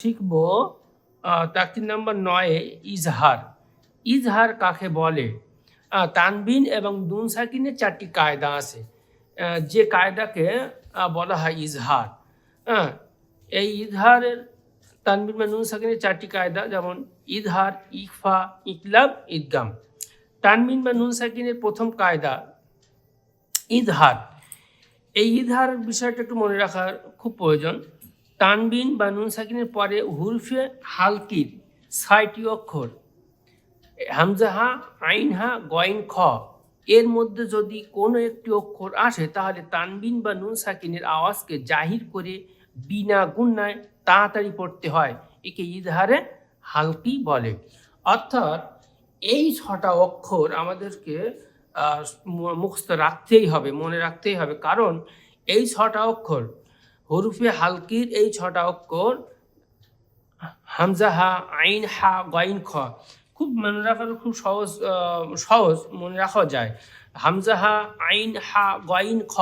শিখব তাকতির নাম্বার নয়ে, ইজহার। ইজহার কাকে বলে? তানবিন এবং দুন সাকিনের চারটি কায়দা আছে। যে কায়দাকে বলা হয় ইজহার। হ্যাঁ এই ইজহারের, তানবিন বা নুন সাকিনের চারটি কায়দা যেমন ইজহার, ইকফা, ইকলাব, ইদগাম। তানবিন বা নুন সাকিনের প্রথম কায়দা ইজহার। এই ইজহার বিষয়টা একটু মনে রাখার খুব প্রয়োজন। তানবিন বা নুন সাকিনের পরে হুরফে হালকির ছয়টি অক্ষর। হামজাহা আইনহা গয়েন খ। এর মধ্যে যদি কোনো একটি অক্ষর আসে, তাহলে তানবিন বা নুন সাকিনের আওয়াজকে জাহির করে বিনা গুণায় তাড়াতাড়ি পড়তে হয়, একে ইজহারে হালকি বলে। অর্থাৎ এই ছটা অক্ষর আমাদেরকে মুখস্থ রাখতেই হবে, মনে রাখতেই হবে। কারণ এই ছটা অক্ষর হরুফে হালকির এই ছটা অক্ষর, হামজা, হা, আইন, হা, গাইন, খ। খুব মনে রাখার খুব সহজ সহজ মনে রাখা যায়। হামজা, হা, আইন, হা, গইন, খ।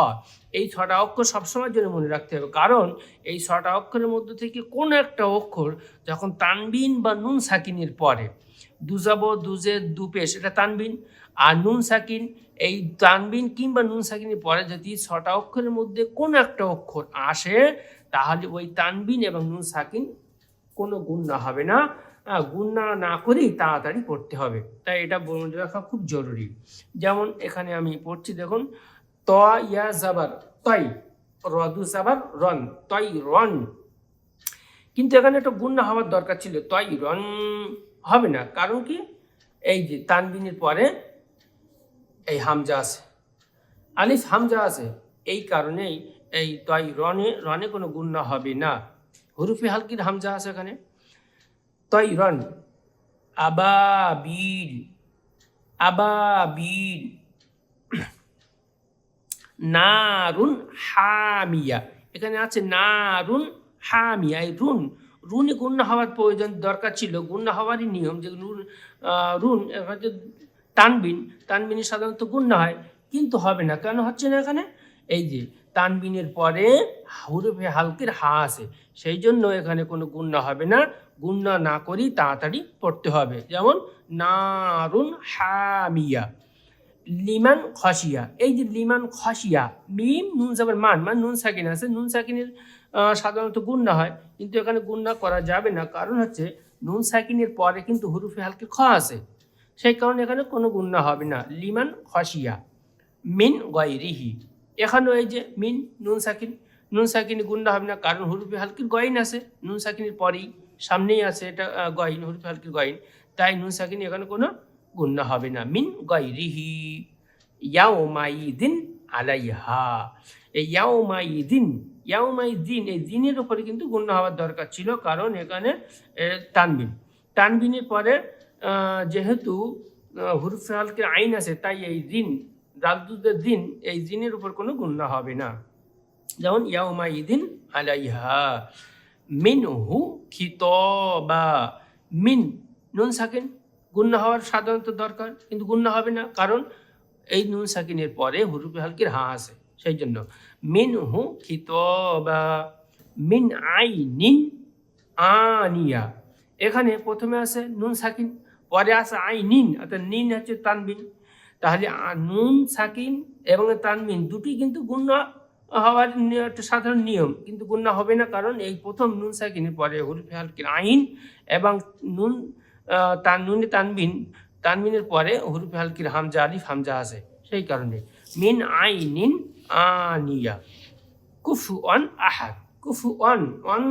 এই ছটা অক্ষর সবসময়ের জন্য মনে রাখতে হবে। কারণ এই ছটা অক্ষরের মধ্যে থেকে কোন একটা অক্ষর যখন তানবিন বা নুন সাকিনের পরে দুজাব, দুজে দুপেশ এটা তানবিন। আর নুন সাকিন, এই তানবিন কিংবা নুন সাকিনের পরে যদি ছটা অক্ষরের মধ্যে কোন একটা অক্ষর আসে, তাহলে ওই তানবিন এবং নুন সাকিন কোনো গুণনা হবে না। গুণনা না করেই তাড়াতাড়ি পড়তে হবে। তাই এটা মনে রাখা খুব জরুরি। যেমন এখানে আমি পড়ছি, দেখুন, ত ইয়া জাবার, তই, রদু জাবার, রন, তই রন। কিন্তু এখানে একটা গুণনা হওয়ার দরকার ছিল, তই রন। হবে না। কারণ কি? এই যে তানবিনের পরে এই হামজা আছে। আলিফ হামজা আছে। এই কারণেই এই তই রনে রনে কোনো গুণনা হবে না। হরুফে হালকির হামজা আছে এখানে। তই রন, আবাবিল আবাবিল, নারুন হামিয়া। এখানে আছে নারুন হামিয়া, এই রুন রুনে গুণ্য হওয়ার প্রয়োজন দরকার ছিল। গুণ্য হওয়ারই নিয়ম যে রুন এখানে যে তানবিন। তানবিনের সাধারণত গুণ্য হয়, কিন্তু হবে না। কেন হচ্ছে না এখানে? এই যে তানবিনের পরে হুরুফে হালকের হা আছে, সেই জন্য এখানে কোনো গুণ্য হবে না। গুণ্য না করেই তাড়াতাড়ি পড়তে হবে। যেমন, নারুন হামিয়া, লিমান খসিয়া। এই যে লিমান খসিয়া, মিম নুন সাবের মান মান নুন সাকিন আছে। নুন সাকিনের সাধারণত গুন্না হয়। কিন্তু এখানে গুন্না করা যাবে না। কারণ হচ্ছে নুন সাকিনের পরে কিন্তু হুরুফে হালকে খ আছে। সেই কারণে এখানে কোনো গুন্না হবে না। লিমান খসিয়া মিন গয়রিহি। এখানেও এই যে মিন, নুন সাকিন নুন সাকিনে গুণনা হবে না। কারণ হুরুফে হালকির গয়ন আছে। নুন সাকিনের পরেই সামনেই আছে এটা গয়ন, হুরুফে হালকির গয়ন। তাই নুন সাকিন এখানে কোনো গুণনা হবে না। মিন গয়রিহি, ইয়াউমাইদিন আলাইহা। এই ইয়াউমাইদিন ইয়াউমাইদিন, এই দিনের উপরে কিন্তু গুণ্য হওয়ার দরকার ছিল, কারণ এখানে তানবিন। তানবিনের পরে যেহেতু হুরফে আইন আছে, তাই এই দিন রাজদুদের দিন, এই দিনের উপর কোনো গুণ্য হবে না। যেমন, ইয়াউমাইদিন আলাইহা মিন হু খিতবা, মিন, নুন সাকিন, গুণ্য হওয়ার সাধারণত দরকার, কিন্তু গুণ্য হবে না, কারণ এই নুন সাকিনের পরে হুরুফে হালকির হা আছে। সেই জন্য মিন হু খিতবা মিন আই নিন আনিয়া। এখানে প্রথমে আছে নুন সাকিন, পরে আছে আই নিন অর্থাৎ নিন হচ্ছে তানবিন। তাহলে নুন সাকিন এবং তানবিন দুটি কিন্তু গুণ্য হওয়ার একটা সাধারণ নিয়ম, কিন্তু গুণ্য হবে না কারণ এই প্রথম নুন সাকিনের পরে হুরফে হালকির আইন এবং নুন তান, নুনে তানবিন, তানবিনের পরে হুরুফে হালকির হামজা, আলিফ হামজা আছে, সেই কারণে। মিন আই নিন আনিয়া। কুফু অন আহাদ। কুফু অন অন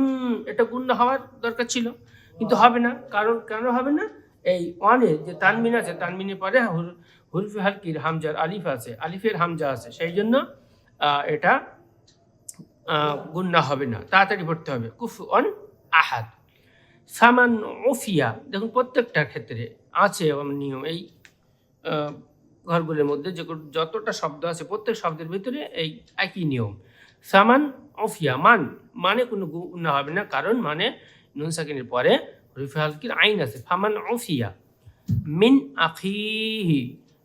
এটা গুণ্য হওয়ার দরকার ছিল। কিন্তু হবে না। কারণ কেন হবে না? এই অনে যে তানবিন আছে তানবিনের পরে হুর- হুরফে হালকির হামজার আলিফ আছে আলিফের হামজা আছে। সেই জন্য এটা আহ, হবে না। তাড়াতাড়ি পড়তে হবে। কুফু অন আহাদ। সামান ওফিয়া দেখুন প্রত্যেকটার ক্ষেত্রে আছে নিয়ম। এই ঘরগুলোর মধ্যে যে যতটা শব্দ আছে, প্রত্যেক শব্দের ভিতরে এই একই নিয়ম। সামান অফিয়া মান। মানে কোনো গুণ হবে না, কারণ মানে নুন সাকিনের পরে রুফে হালকির আইন আছে, ফামান অফিয়া মিন আখিহি।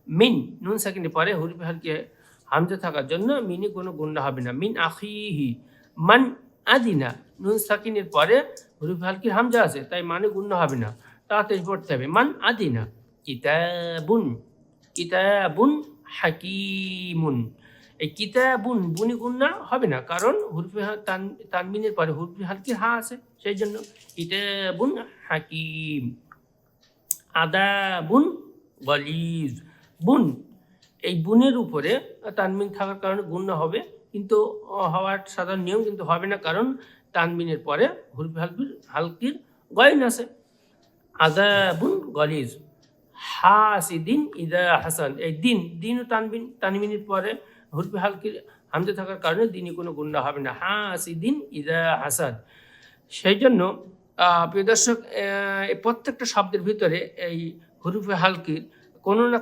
মিন, নুন সাকিনের পরে হুরফে হালকে হামজা থাকার জন্য মিনে কোনো গুণ হবে না। মিন আখিহি। মান আদিনা, নুন সাকিনের পরে হরুফ হালকির হামজা আছে, তাই মানে গুণ্য হবে না। তাড়াতাড়ি পড়তে হবে, মান আদিনা, কিতাবুন। কিতাবুন হাকিমুন। এই কিতাবুন বুনি গুন্না হবে না, কারণ হুরফে তানবিনের পরে হুরফে হালকি হা আছে, সেই জন্য কিতাবুন হাকিম। আদাবুন গলিজ। বুন, এই বুনের উপরে তানবিন থাকার কারণে গুণ্য হবে, কিন্তু হওয়ার সাধারণ নিয়ম কিন্তু হবে না, কারণ তানবিনের পরে হুরফে হালকির হালকির গয়ন আছে। আদাবুন গলিজ। হাসিদিন ইদা হাসান। এই দিন দিন ও তানবিন তানবিনের পরে হুরফে হালকির হামজা থাকার কারণে দিনই কোনো গুণ্য হবে না। হাসিদিন ইদা হাসাদ সেই জন্য প্রিয় দর্শক প্রত্যেকটা শব্দের ভিতরে এই হুরুফে হালকির কোনো না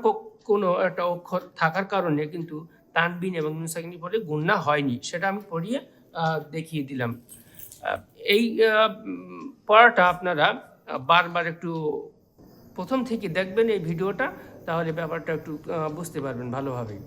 কোনো একটা অক্ষর থাকার কারণে কিন্তু তানবিন এবং নুসাকিনি পরে গুণনা হয়নি। সেটা আমি পড়িয়ে দেখিয়ে দিলাম। এই পড়াটা আপনারা বারবার একটু প্রথম থেকে দেখবেন এই ভিডিওটা তাহলে ব্যাপারটা একটু বুঝতে পারবেন ভালোভাবেই।